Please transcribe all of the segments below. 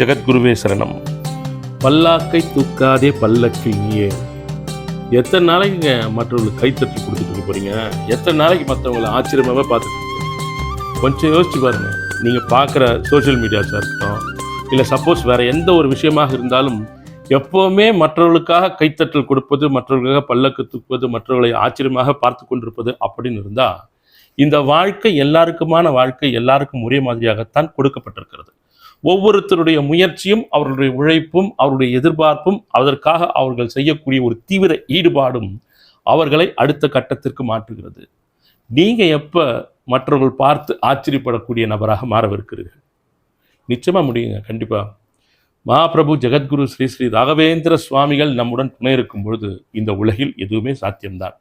ஜெகத்குருவே சரணம். பல்லாக்கை தூக்காதே பல்லக்கு நீயே. எத்தனை நாளைக்குங்க மற்றவங்களுக்கு கைத்தட்டி கொடுத்துட்டு போகிறீங்க எத்தனை நாளைக்கு மற்றவங்களை ஆச்சரியமாகவே பார்த்துட்டு கொஞ்சம் யோசிச்சு பாருங்கள் நீங்கள் பார்க்குற சோஷியல் மீடியாஸாக இருக்கட்டும் இல்லை சப்போஸ் வேறு எந்த ஒரு விஷயமாக இருந்தாலும் எப்போவுமே மற்றவர்களுக்காக கைத்தட்டல் கொடுப்பது மற்றவர்களுக்காக பல்லக்கு தூக்குவது மற்றவர்களை ஆச்சரியமாக பார்த்து கொண்டிருப்பது அப்படின்னு இருந்தால் இந்த வாழ்க்கை எல்லாருக்குமான வாழ்க்கை எல்லாருக்கும் ஒரே மாதிரியாகத்தான் கொடுக்கப்பட்டிருக்கிறது. ஒவ்வொருத்தருடைய முயற்சியும் அவர்களுடைய உழைப்பும் அவருடைய எதிர்பார்ப்பும் அதற்காக அவர்கள் செய்யக்கூடிய ஒரு தீவிர ஈடுபாடும் அவர்களை அடுத்த கட்டத்திற்கு மாற்றுகிறது. நீங்கள் எப்போ மற்றவர்கள் பார்த்து ஆச்சரியப்படக்கூடிய நபராக மாறவிருக்கிறீர்கள்? நிச்சயமாக முடியுங்க கண்டிப்பாக மகாபிரபு ஜெகத்குரு ஸ்ரீ ஸ்ரீ ராகவேந்திர சுவாமிகள் நம்முடன் துணை இருக்கும் பொழுது இந்த உலகில் எதுவுமே சாத்தியம்தான்.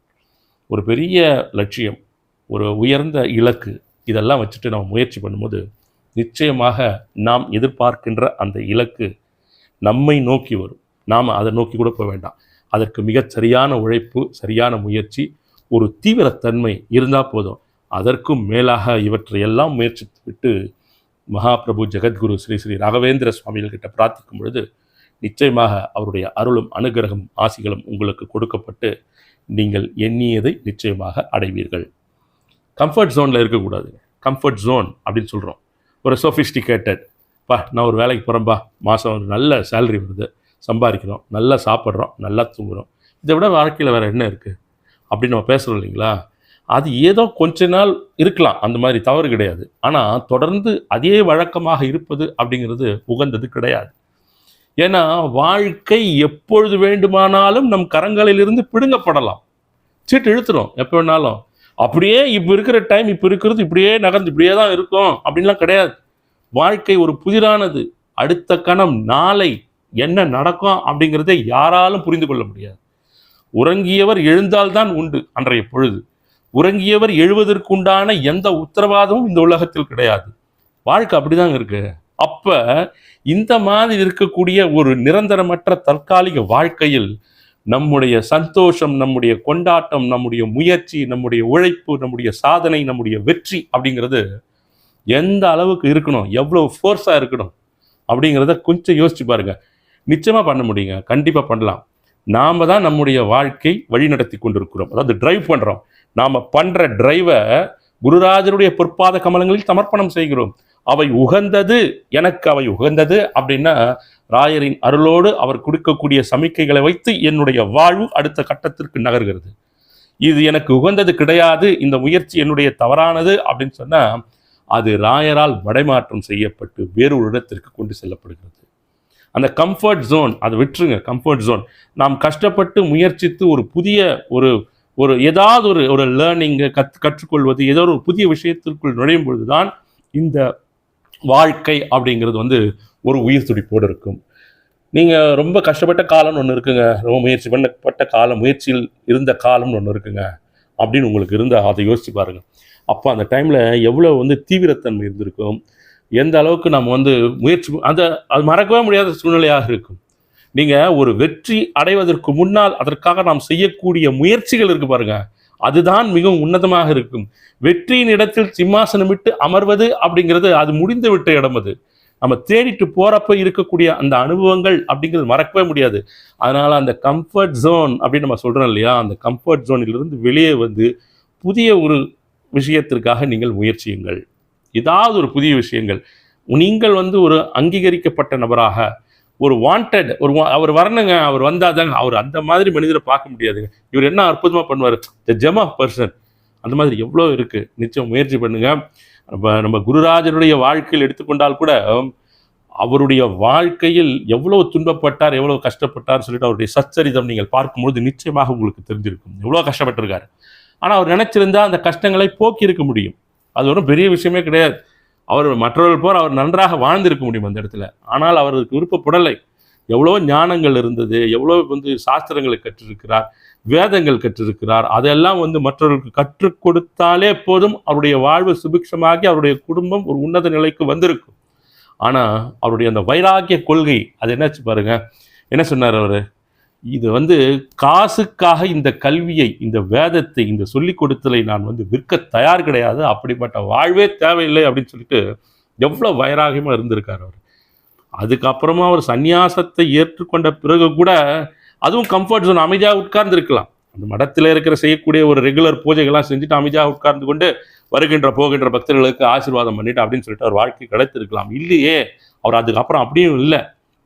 ஒரு பெரிய லட்சியம் ஒரு உயர்ந்த இலக்கு இதெல்லாம் வச்சுட்டு நம்ம முயற்சி பண்ணும்போது நிச்சயமாக நாம் எதிர்பார்க்கின்ற அந்த இலக்கு நம்மை நோக்கி வரும். நாம் அதை நோக்கி கூட போக வேண்டாம். அதற்கு மிகச் சரியான உழைப்பு சரியான முயற்சி ஒரு தீவிரத்தன்மை இருந்தால் போதும். அதற்கும் மேலாக இவற்றையெல்லாம் முயற்சித்து விட்டு மகாபிரபு ஜெகத்குரு ஸ்ரீ ஸ்ரீ ராகவேந்திர சுவாமிகள்கிட்ட பிரார்த்திக்கும் பொழுது நிச்சயமாக அவருடைய அருளும் அனுகிரகம் ஆசிகளும் உங்களுக்கு கொடுக்கப்பட்டு நீங்கள் எண்ணியதை நிச்சயமாக அடைவீர்கள். கம்ஃபர்ட் ஜோனில் இருக்கக்கூடாது. கம்ஃபர்ட் ஜோன் அப்படின்னு சொல்கிறோம் ஒரு சொஃபிஸ்டிகேட்டட் பா நான் ஒரு வேலைக்கு போகிறேன்பா மாதம் ஒரு நல்ல சேலரி வருது. சம்பாதிக்கிறோம். நல்லா சாப்பிட்றோம். நல்லா தூங்குகிறோம் இதை விட வாழ்க்கையில் வேறு என்ன இருக்குது அப்படின்னு நம்ம பேசுகிறோம் இல்லைங்களா? அது ஏதோ கொஞ்ச நாள் இருக்கலாம். அந்த மாதிரி தவறு கிடையாது. ஆனால் தொடர்ந்து அதே வழக்கமாக இருப்பது அப்படிங்கிறது உகந்தது கிடையாது. ஏன்னா வாழ்க்கை எப்பொழுது வேண்டுமானாலும் நம் கரங்களிலிருந்து பிடுங்கப்படலாம். சீட்டு இழுத்துரும். எப்போ வேணாலும். அப்படியே இப்போ இருக்கிற டைம் இப்போ இருக்கிறது இப்படியே நகர்ந்து இப்படியே தான் இருக்கும். அப்படின்லாம் கிடையாது. வாழ்க்கை ஒரு புதிரானது. அடுத்த கணம் நாளை என்ன நடக்கும் அப்படிங்கிறதை யாராலும் புரிந்து கொள்ள முடியாது. உறங்கியவர் எழுந்தால்தான் உண்டு அன்றைய பொழுது. உறங்கியவர் எழுவதற்குண்டான எந்த உத்தரவாதமும் இந்த உலகத்தில் கிடையாது. வாழ்க்கை அப்படிதாங்க இருக்கு. அப்ப இந்த மாதிரி இருக்கக்கூடிய ஒரு நிரந்தரமற்ற தற்காலிக வாழ்க்கையில் நம்முடைய சந்தோஷம் நம்முடைய கொண்டாட்டம் நம்முடைய முயற்சி நம்முடைய உழைப்பு நம்முடைய சாதனை நம்முடைய வெற்றி அப்படிங்கிறது எந்த அளவுக்கு இருக்கணும் எவ்வளோ ஃபோர்ஸாக இருக்கணும் அப்படிங்கிறத கொஞ்சம் யோசிச்சு பாருங்க. நிச்சயமாக பண்ண முடியுங்க. கண்டிப்பாக பண்ணலாம். நாம தான் நம்முடைய வாழ்க்கை வழிநடத்தி கொண்டிருக்கிறோம். அதாவது டிரைவ் பண்ணுறோம் நாம் பண்ணுற டிரைவை குருராஜருடைய பொற்பாத கமலங்களில் சமர்ப்பணம் செய்கிறோம். அவை உகந்தது எனக்கு அவை உகந்தது அப்படின்னா ராயரின் அருளோடு அவர் கொடுக்கக்கூடிய சமிக்கைகளை வைத்து என்னுடைய வாழ்வு அடுத்த கட்டத்திற்கு நகர்கிறது. இது எனக்கு உகந்தது கிடையாது இந்த முயற்சி என்னுடைய தவறானது அப்படின்னு சொன்னால் அது ராயரால் மடைமாற்றம் செய்யப்பட்டு வேறு ஒரு இடத்திற்கு கொண்டு செல்லப்படுகிறது. அந்த கம்ஃபர்ட் ஜோன் அதை விட்டுருங்க கம்ஃபர்ட் ஜோன் நாம் கஷ்டப்பட்டு முயற்சித்து ஒரு புதிய ஒரு ஒரு ஏதாவது ஒரு ஒரு லேர்னிங்கை கத் கற்றுக்கொள்வது ஏதோ ஒரு புதிய விஷயத்திற்குள் நுழையும் பொழுது தான் இந்த வாழ்க்கை அப்படிங்கிறது வந்து ஒரு உயிர் துடிப்போடு இருக்கும். நீங்கள் ரொம்ப கஷ்டப்பட்ட காலம்னு ஒன்று இருக்குங்க. ரொம்ப முயற்சி பண்ணப்பட்ட காலம் முயற்சியில் இருந்த காலம்னு ஒன்று இருக்குங்க. அப்படின்னு உங்களுக்கு இருந்தால் அதை யோசிச்சு பாருங்கள் அப்போ அந்த டைமில் எவ்வளோ வந்து தீவிரத்தன்மை இருந்திருக்கும்? எந்த அளவுக்கு நம்ம வந்து முயற்சி அந்த அது மறக்கவே முடியாத சூழ்நிலையாக இருக்கும். நீங்கள் ஒரு வெற்றி அடைவதற்கு முன்னால் அதற்காக நாம் செய்யக்கூடிய முயற்சிகள் இருக்கு பாருங்க. அதுதான் மிகவும் உன்னதமாக இருக்கும். வெற்றியின் இடத்தில் சிம்மாசனமிட்டு அமர்வது அப்படிங்கிறது அது முடிந்து விட்ட இடம் அது. நம்ம தேடிட்டு போறப்ப இருக்கக்கூடிய அந்த அனுபவங்கள் அப்படிங்கிறது மறக்கவே முடியாது. அதனால அந்த கம்ஃபர்ட் ஜோன் அப்படின்னு நம்ம சொல்றோம் இல்லையா? அந்த கம்ஃபர்ட் ஜோனிலிருந்து வெளியே வந்து புதிய ஒரு விஷயத்திற்காக நீங்கள் முயற்சியுங்கள். ஏதாவது ஒரு புதிய விஷயங்கள். நீங்கள் வந்து ஒரு அங்கீகரிக்கப்பட்ட நபராக ஒரு வாண்டட் ஒரு அவர் வரணுங்க அவர் வந்தால் தாங்க அவர் அந்த மாதிரி மனிதரை பார்க்க முடியாதுங்க. இவர் என்ன அற்புதமாக பண்ணுவார்? த ஜெம் ஆஃப் பர்சன் அந்த மாதிரி எவ்வளோ இருக்குது நிச்சயம் முயற்சி பண்ணுங்க. நம்ம நம்ம குருராஜருடைய வாழ்க்கையில் எடுத்துக்கொண்டால் கூட அவருடைய வாழ்க்கையில் எவ்வளோ துன்பப்பட்டார் எவ்வளோ கஷ்டப்பட்டார் சொல்லிட்டு அவருடைய சச்சரிதம் நீங்கள் பார்க்கும்பொழுது நிச்சயமாக உங்களுக்கு தெரிஞ்சிருக்கும். எவ்வளோ கஷ்டப்பட்டிருக்காரு. ஆனால் அவர் நினச்சிருந்தா அந்த கஷ்டங்களை போக்கி இருக்க முடியும். அது ஒன்றும் பெரிய விஷயமே கிடையாது. அவர் மற்றவர்கள் போர் அவர் நன்றாக வாழ்ந்திருக்க முடியும் அந்த இடத்துல. ஆனால் அவருக்கு விருப்பப்படலை. எவ்வளோ ஞானங்கள் இருந்தது எவ்வளோ வந்து சாஸ்திரங்களை கற்றிருக்கிறார் வேதங்கள் கற்றிருக்கிறார். அதெல்லாம் வந்து மற்றவர்களுக்கு கற்றுக் கொடுத்தாலே போதும் அவருடைய வாழ்வு சுபிக்ஷமாகி அவருடைய குடும்பம் ஒரு உன்னத நிலைக்கு வந்திருக்கும். ஆனால் அவருடைய அந்த வைராகிய கொள்கை அது என்னாச்சு பாருங்க. என்ன சொன்னார் அவர்? இது வந்து காசுக்காக இந்த கல்வியை இந்த வேதத்தை இந்த சொல்லிக் கொடுத்தலை நான் வந்து விற்க தயார் கிடையாது. அப்படிப்பட்ட வாழ்வே தேவையில்லை அப்படின்னு சொல்லிட்டு எவ்வளோ வைராகியமாக இருந்திருக்கார் அவர். அதுக்கப்புறமா அவர் சந்நியாசத்தை ஏற்றுக்கொண்ட பிறகு கூட அதுவும் கம்ஃபர்ட் ஜோன் அமைதியாக உட்கார்ந்துருக்கலாம். அந்த மடத்தில் இருக்கிற செய்யக்கூடிய ஒரு ரெகுலர் பூஜைகள்லாம் செஞ்சுட்டு அமைதியாக உட்கார்ந்து கொண்டு வருகின்ற போகின்ற பக்தர்களுக்கு ஆசீர்வாதம் பண்ணிட்டு அப்படின்னு சொல்லிட்டு அவர் வாழ்க்கை கிடைத்திருக்கலாம். இல்லையே அவர் அதுக்கப்புறம் அப்படியும் இல்லை.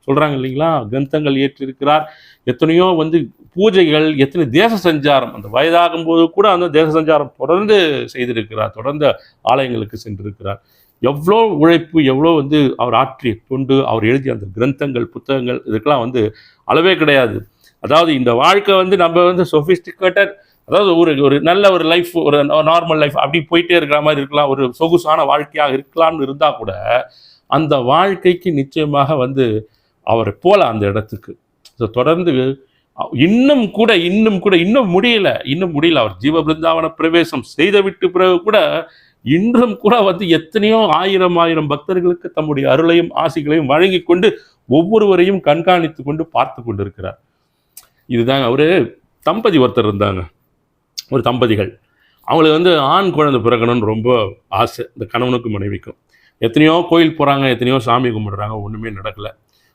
சொல்கிறாங்க இல்லைங்களா? கிரந்தங்கள் ஏற்றிருக்கிறார். எத்தனையோ வந்து பூஜைகள் எத்தனை தேச சஞ்சாரம் அந்த வயதாகும் போது கூட அந்த தேச சஞ்சாரம் தொடர்ந்து செய்திருக்கிறார். தொடர்ந்து ஆலயங்களுக்கு சென்றிருக்கிறார். எவ்வளோ உழைப்பு எவ்வளோ வந்து அவர் ஆற்றிய தொண்டு அவர் எழுதிய அந்த கிரந்தங்கள் புத்தகங்கள் இதுக்கெல்லாம் வந்து அளவே கிடையாது. அதாவது இந்த வாழ்க்கை வந்து நம்ம வந்து சொஃபிஸ்டிகேட்டட் அதாவது ஒரு ஒரு நல்ல ஒரு லைஃப் ஒரு நார்மல் லைஃப் அப்படி போயிட்டே இருக்கிற மாதிரி இருக்கலாம். ஒரு சொகுசான வாழ்க்கையாக இருக்கலாம்னு இருந்தால் கூட அந்த வாழ்க்கைக்கு நிச்சயமாக வந்து அவர் போல அந்த இடத்துக்கு. ஸோ தொடர்ந்து இன்னும் கூட இன்னும் கூட இன்னும் முடியல. இன்னும் முடியல. அவர் ஜீவ பிருந்தாவன பிரவேசம் செய்துவிட்டு பிறகு கூட இன்றும் கூட வந்து எத்தனையோ ஆயிரம் ஆயிரம் பக்தர்களுக்கு தம்முடைய அருளையும் ஆசிகளையும் வழங்கி கொண்டு ஒவ்வொருவரையும் கண்காணித்து கொண்டு பார்த்து கொண்டிருக்கிறார். இதுதாங்க. அவர் தம்பதி ஒருத்தர் இருந்தாங்க. ஒரு தம்பதிகள். அவங்களுக்கு வந்து ஆண் குழந்தை பிறக்கணும்னு ரொம்ப ஆசை. இந்த கணவனுக்கும் மனைவிக்கும். எத்தனையோ கோயில் போகிறாங்க எத்தனையோ சாமி கும்பிடுறாங்க. ஒன்றுமே நடக்கலை.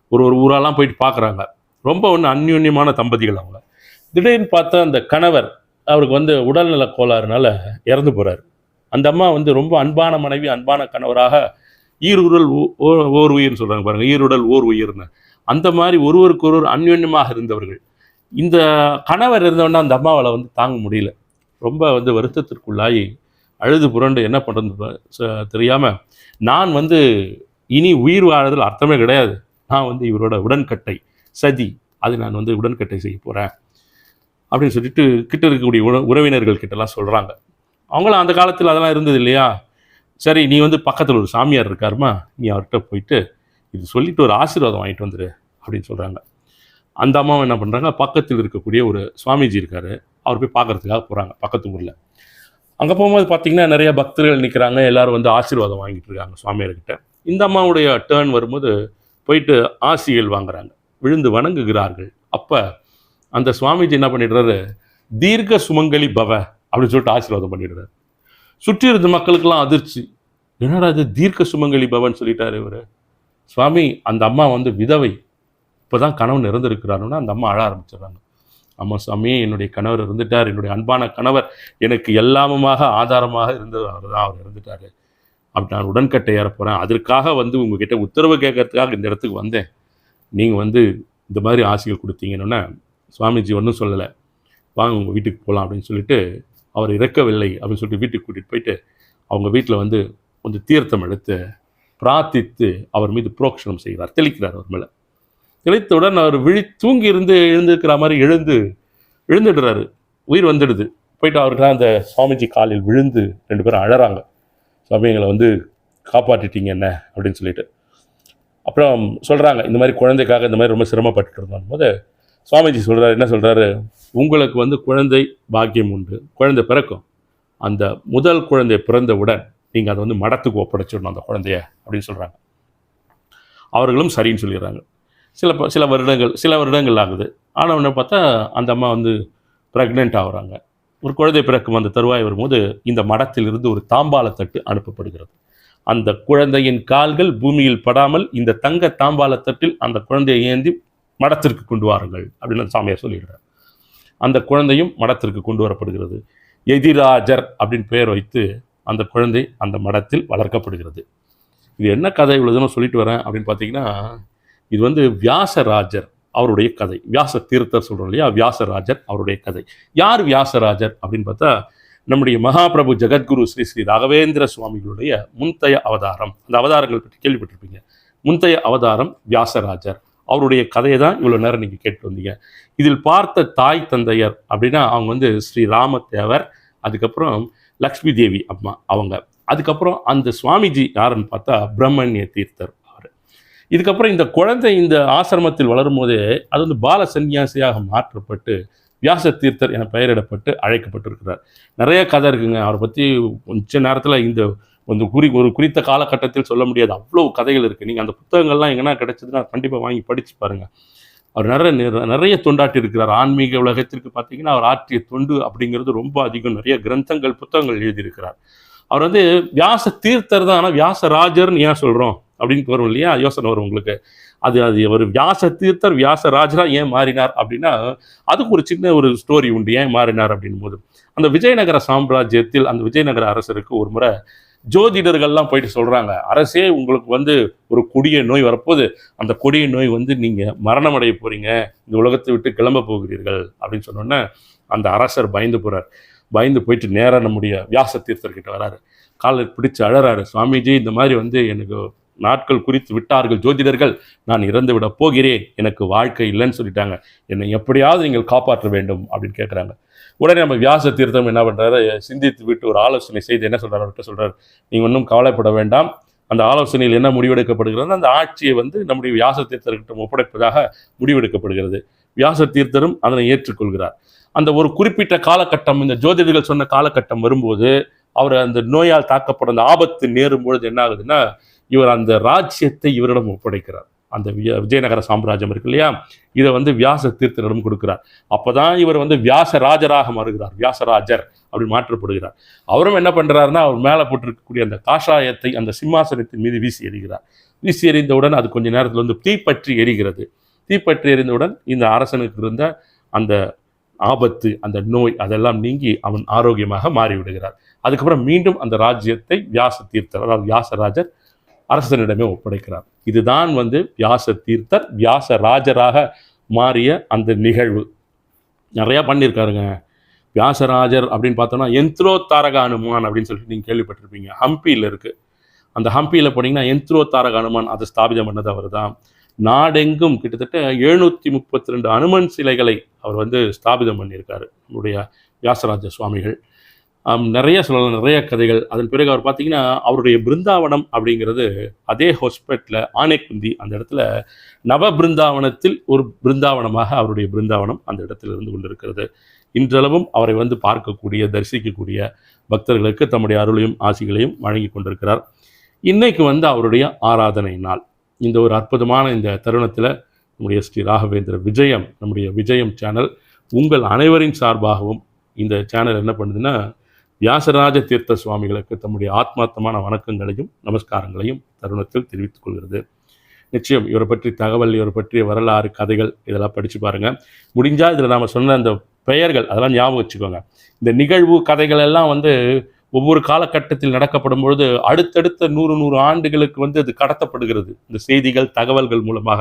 ஒரு ஒரு ஊரெல்லாம் போயிட்டு பார்க்குறாங்க ரொம்ப ஒன்று அந்யூன்யமான தம்பதிகள் அவங்க. திடீர்னு பார்த்தா அந்த கணவர் அவருக்கு வந்து உடல்நல கோளாறுனால இறந்து போகிறார் அந்த அம்மா வந்து ரொம்ப அன்பான மனைவி அன்பான கணவராக ஈருடல் ஓ- ஓர் உயிர்னு சொல்கிறாங்க பாருங்கள் ஈருடல் ஓர் உயிர்னு அந்த மாதிரி ஒருவருக்கு ஒருவர் அந்யோன்யமாக இருந்தவர்கள். இந்த கணவர் இருந்தவொடனே அந்த அம்மாவால் வந்து தாங்க முடியல. ரொம்ப வந்து வருத்தத்திற்குள்ளாகி அழுது புரண்டு என்ன பண்ணுறது தெரியாமல் நான் வந்து இனி உயிர் வாழறதில் அர்த்தமே கிடையாது. நான் வந்து இவரோட உடன்கட்டை சதி அது நான் வந்து உடன்கட்டை செய்ய போகிறேன் அப்படின்னு சொல்லிட்டு கிட்ட இருக்கக்கூடிய உற உறவினர்கள் கிட்டலாம் சொல்கிறாங்க அவங்களும் அந்த காலத்தில் அதெல்லாம் இருந்தது இல்லையா? சரி நீ வந்து பக்கத்தில் ஒரு சாமியார் இருக்காருமா? நீ அவர்கிட்ட போயிட்டு இது சொல்லிட்டு ஒரு ஆசீர்வாதம் வாங்கிட்டு வந்துடு அப்படின்னு சொல்கிறாங்க அந்த அம்மாவும் என்ன பண்ணுறாங்க பக்கத்தில் இருக்கக்கூடிய ஒரு சுவாமிஜி இருக்கார். அவர் போய் பார்க்கறதுக்காக போகிறாங்க பக்கத்து ஊரில். அங்கே போகும்போது பார்த்தீங்கன்னா நிறைய பக்தர்கள் நிற்கிறாங்க எல்லாரும் வந்து ஆசீர்வாதம் வாங்கிட்டு இருக்காங்க சுவாமியார்கிட்ட. இந்த அம்மாவுடைய டேர்ன் வரும்போது போயிட்டு ஆசிகள் வாங்குறாங்க. விழுந்து வணங்குகிறார்கள். அப்போ அந்த சுவாமிஜி என்ன பண்ணிடுறாரு? தீர்க்க சுமங்கலி பவ அப்படின்னு சொல்லிட்டு ஆசீர்வாதம் பண்ணிடுறாரு. சுற்றி இருந்த மக்களுக்கெல்லாம் அதிர்ச்சி. என்னடா இது தீர்க்க சுமங்கலி பவன் சொல்லிட்டாரு இவர். சுவாமி அந்த அம்மா வந்து விதவை. இப்போ தான் கணவன் இறந்துருக்கிறாருன்னா அந்த அம்மா அழ ஆரம்பிச்சிடுறாங்க. அம்மா சுவாமி என்னுடைய கணவர் இருந்துட்டார் என்னுடைய அன்பான கணவர் எனக்கு எல்லாமுமாக ஆதாரமாக இருந்தவர் தான் அவர் இறந்துட்டாரு. அப்படி நான் உடன்கட்டை ஏற போகிறேன் அதற்காக வந்து உங்ககிட்ட உத்தரவு கேட்கறதுக்காக இந்த இடத்துக்கு வந்தேன். நீங்கள் வந்து இந்த மாதிரி ஆசைகள் கொடுத்தீங்கன்னா சுவாமிஜி ஒன்றும் சொல்லலை. வாங்க உங்கள் வீட்டுக்கு போகலாம் அப்படின்னு சொல்லிட்டு அவர் இறக்கவில்லை அப்படின்னு சொல்லிட்டு வீட்டுக்கு கூட்டிகிட்டு போயிட்டு அவங்க வீட்டில் வந்து கொஞ்சம் தீர்த்தம் எடுத்து பிரார்த்தித்து அவர் மீது புரோக்ஷனம் செய்கிறார் தெளிக்கிறார் அவர் மேலே. தெளித்தவுடன் அவர் விழி தூங்கி இருந்து எழுந்திருக்கிற மாதிரி எழுந்து எழுந்துடுறாரு. உயிர் வந்துடுது. போயிட்டு அவர்கிட்ட அந்த சுவாமிஜி காலில் விழுந்து ரெண்டு பேரும் அழறாங்க. சுவாமி எங்களை வந்து காப்பாற்றிட்டீங்க என்ன? அப்படின்னு சொல்லிட்டு. அப்புறம் சொல்கிறாங்க இந்த மாதிரி குழந்தைக்காக இந்த மாதிரி ரொம்ப சிரமப்பட்டுட்டு இருந்தோம். போது சுவாமிஜி சொல்கிறார் என்ன சொல்கிறாரு உங்களுக்கு வந்து குழந்தை பாக்கியம் உண்டு குழந்தை பிறக்கும். அந்த முதல் குழந்தை பிறந்தவுடன் நீங்கள் அதை வந்து மடத்துக்கு ஒப்படைச்சிடணும் அந்த குழந்தைய அப்படின்னு சொல்கிறாங்க அவர்களும் சரின்னு சொல்லிடுறாங்க. சில ப- சில வருடங்கள் சில வருடங்கள் ஆகுது. ஆனவுடனே பார்த்தா அந்த அம்மா வந்து ப்ரெக்னென்ட் ஆகுறாங்க. ஒரு குழந்தை பிறக்கும் அந்த தருவாய் வரும்போது இந்த மடத்திலிருந்து ஒரு தாம்பாளத்தட்டு அனுப்பப்படுகிறது. அந்த குழந்தையின் கால்கள் பூமியில் படாமல் இந்த தங்க தாம்பாளத்தட்டில் அந்த குழந்தையை ஏந்தி மடத்திற்கு கொண்டு வாருங்கள் அப்படின்னு சாமியார் சொல்லிடுறார். அந்த குழந்தையும் மடத்திற்கு கொண்டு வரப்படுகிறது. எதிராஜர் அப்படின்னு பெயர் வைத்து அந்த குழந்தை அந்த மடத்தில் வளர்க்கப்படுகிறது. இது என்ன கதை இவ்வளோதுன்னு சொல்லிட்டு வரேன் அப்படின்னு பார்த்தீங்கன்னா இது வந்து வியாசராஜர் அவருடைய கதை. வியாச தீர்த்தர் சொல்கிறோம் இல்லையா? வியாசராஜர் அவருடைய கதை. யார் வியாசராஜர் அப்படின்னு பார்த்தா நம்முடைய மகாபிரபு ஜெகத்குரு ஸ்ரீ ஸ்ரீ ராகவேந்திர சுவாமிகளுடைய முந்தைய அவதாரம். அந்த அவதாரங்கள் பற்றி கேள்விப்பட்டிருப்பீங்க. முந்தைய அவதாரம் வியாசராஜர். அவருடைய கதையை தான் இவ்வளோ நேரம் நீங்கள் கேட்டு வந்தீங்க. இதில் பார்த்த தாய் தந்தையர் அப்படின்னா அவங்க வந்து ஸ்ரீ ராமத்தேவர் அதுக்கப்புறம் லக்ஷ்மி தேவி அம்மா அவங்க. அதுக்கப்புறம் அந்த சுவாமிஜி யாருன்னு பார்த்தா பிரம்மண்ய தீர்த்தர். இதுக்கப்புறம் இந்த குழந்தை இந்த ஆசிரமத்தில் வளரும் போதே அது வந்து பால சன்னியாசியாக மாற்றப்பட்டு வியாச தீர்த்தர் என பெயரிடப்பட்டு அழைக்கப்பட்டிருக்கிறார். நிறைய கதை இருக்குங்க. அவரை பற்றி கொஞ்ச நேரத்தில் இந்த ಒಂದು குறி ஒரு குறித்த காலகட்டத்தில் சொல்ல முடியாது. அவ்வளோ கதைகள் இருக்குது நீங்கள் அந்த புத்தகங்கள்லாம் எங்கன்னா கிடைச்சதுன்னா கண்டிப்பாக வாங்கி படித்து பாருங்கள் அவர் நிறைய நிற- நிறைய தொண்டாட்டி இருக்கிறார். ஆன்மீக உலகத்திற்கு பார்த்தீங்கன்னா அவர் ஆற்றிய தொண்டு அப்படிங்கிறது ரொம்ப அதிகம். நிறைய கிரந்தங்கள் புத்தகங்கள் எழுதியிருக்கிறார். அவர் வந்து வியாச தீர்த்தர் தான். ஆனால் வியாசராஜர்னு ஏன் சொல்கிறோம் அப்படின்னு வரும் இல்லையா? யோசனை வரும் உங்களுக்கு. அது அது ஒரு வியாச தீர்த்தர் வியாசராஜரா ஏன் மாறினார் அப்படின்னா அதுக்கு ஒரு சின்ன ஒரு ஸ்டோரி உண்டு. ஏன் மாறினார் அப்படின்னும் போது அந்த விஜயநகர சாம்ராஜ்யத்தில் அந்த விஜயநகர அரசருக்கு ஒரு முறை ஜோதிடர்கள்லாம் போயிட்டு சொல்கிறாங்க அரசே உங்களுக்கு வந்து ஒரு கொடிய நோய் வரப்போது அந்த கொடிய நோய் வந்து நீங்கள் மரணம் அடைய இந்த உலகத்தை விட்டு கிளம்ப போகிறீர்கள். அப்படின்னு சொன்னோன்னே அந்த அரசர் பயந்து போகிறார் பயந்து போயிட்டு நேராக நம்முடைய வியாச தீர்த்தர்கிட்ட வராரு. காலை பிடிச்சி அழறாரு. சுவாமிஜி இந்த மாதிரி வந்து எனக்கு நாட்கள் குறித்து விட்டார்கள் ஜோதிடர்கள் நான் இறந்து விட போகிறேன் எனக்கு வாழ்க்கை இல்லைன்னு சொல்லிட்டாங்க. என்னை எப்படியாவது நீங்கள் காப்பாற்ற வேண்டும் அப்படின்னு கேட்குறாங்க உடனே நம்ம வியாச தீர்த்தம் என்ன பண்ணுறாரு சிந்தித்து விட்டு ஒரு ஆலோசனை செய்து என்ன சொல்கிறார் அவர்கிட்ட சொல்கிறார் நீங்கள் ஒன்றும் கவலைப்பட வேண்டாம். அந்த ஆலோசனையில் என்ன முடிவெடுக்கப்படுகிறது அந்த ஆட்சியை வந்து நம்முடைய வியாச தீர்த்தர்கிட்ட ஒப்படைப்பதாக முடிவெடுக்கப்படுகிறது. வியாச தீர்த்தரும் அதனை ஏற்றுக்கொள்கிறார். அந்த ஒரு குறிப்பிட்ட காலகட்டம் இந்த ஜோதிடர்கள் சொன்ன காலகட்டம் வரும்போது அவர் அந்த நோயால் தாக்கப்படும் அந்த ஆபத்து நேரும் பொழுது என்ன ஆகுதுன்னா இவர் அந்த ராஜ்யத்தை இவரிடம் ஒப்படைக்கிறார். அந்த விஜயநகர சாம்ராஜ்யம் இருக்கு இல்லையா? இதை வந்து வியாச தீர்த்தனிடம் கொடுக்கிறார். அப்பதான் இவர் வந்து வியாச ராஜராக மாறுகிறார். வியாசராஜர் அப்படின்னு மாற்றப்படுகிறார். அவரும் என்ன பண்ணுறாருன்னா அவர் மேலே போட்டிருக்கக்கூடிய அந்த காஷாயத்தை அந்த சிம்மாசனத்தின் மீது வீசி எறிகிறார். வீசி எறிந்தவுடன் அது கொஞ்ச நேரத்தில் வந்து தீப்பற்றி எரிகிறது. தீப்பற்றி எறிந்தவுடன் இந்த அரசனுக்கு இருந்த அந்த ஆபத்து அந்த நோய் அதெல்லாம் நீங்கி அவன் ஆரோக்கியமாக மாறிவிடுகிறார். அதுக்கப்புறம் மீண்டும் அந்த ராஜ்யத்தை வியாச தீர்த்தர் அதாவது வியாசராஜர் அரசனிடமே ஒப்படைக்கிறார். இதுதான் வந்து வியாச தீர்த்தர் வியாச ராஜராக மாறிய அந்த நிகழ்வு. நிறையா பண்ணியிருக்காருங்க. வியாசராஜர் அப்படின்னு பார்த்தோம்னா எந்த்ரோ அனுமான் அப்படின்னு சொல்லிட்டு நீங்கள் கேள்விப்பட்டிருப்பீங்க. ஹம்பியில் இருக்குது அந்த ஹம்பியில் போனீங்கன்னா எந்த்ரோ அனுமான் அதை ஸ்தாபிதம் பண்ணது அவர் தான் நாடெங்கும் கிட்டத்தட்ட எழுநூற்றி முப்பத்தி ரெண்டு அனுமன் சிலைகளை அவர் வந்து ஸ்தாபிதம் பண்ணியிருக்காரு. நம்முடைய வியாசராஜ சுவாமிகள். நிறைய சொல்லலாம் நிறைய கதைகள். அதன் பிறகு அவர் பார்த்தீங்கன்னா அவருடைய பிருந்தாவனம் அப்படிங்கிறது அதே ஹாஸ்பிட்டலில் ஆனைக்குந்தி அந்த இடத்துல நவ பிருந்தாவனத்தில் ஒரு பிருந்தாவனமாக அவருடைய பிருந்தாவனம் அந்த இடத்துல இருந்து கொண்டிருக்கிறது. இன்றளவும் அவரை வந்து பார்க்கக்கூடிய தரிசிக்கக்கூடிய பக்தர்களுக்கு தம்முடைய அருளையும் ஆசிகளையும் வழங்கி கொண்டிருக்கிறார். இன்னைக்கு வந்து அவருடைய ஆராதனை நாள். இந்த ஒரு அற்புதமான இந்த தருணத்தில் நம்முடைய ஸ்ரீ ராகவேந்திர விஜயம் நம்முடைய விஜயம் சேனல் உங்கள் அனைவரின் சார்பாகவும் இந்த சேனல் என்ன பண்ணுதுன்னா வியாசராஜ தீர்த்த சுவாமிகளுக்கு தம்முடைய ஆத்மார்த்தமான வணக்கங்களையும் நமஸ்காரங்களையும் தருணத்தில் தெரிவித்துக் கொள்கிறது. நிச்சயம் இவரை பற்றி தகவல் இவரை பற்றிய வரலாறு கதைகள் இதெல்லாம் படித்து பாருங்கள் முடிஞ்சால் இதில் நாம் சொன்ன அந்த பெயர்கள் அதெல்லாம் ஞாபகம் வச்சுக்கோங்க. இந்த நிகழ்வு கதைகள் எல்லாம் வந்து ஒவ்வொரு காலகட்டத்தில் நடக்கப்படும் பொழுது அடுத்தடுத்த நூறு நூறு ஆண்டுகளுக்கு வந்து அது கடத்தப்படுகிறது. இந்த செய்திகள் தகவல்கள் மூலமாக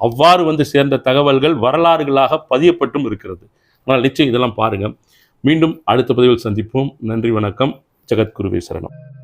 அவ்வாறு வந்து சேர்ந்த தகவல்கள் வரலாறுகளாக பதியப்பட்டும் இருக்கிறது. ஆனால் நிச்சயம் இதெல்லாம் பாருங்கள் மீண்டும் அடுத்த பதிவில் சந்திப்போம். நன்றி வணக்கம். ஜெகத்குருவே சரணம்.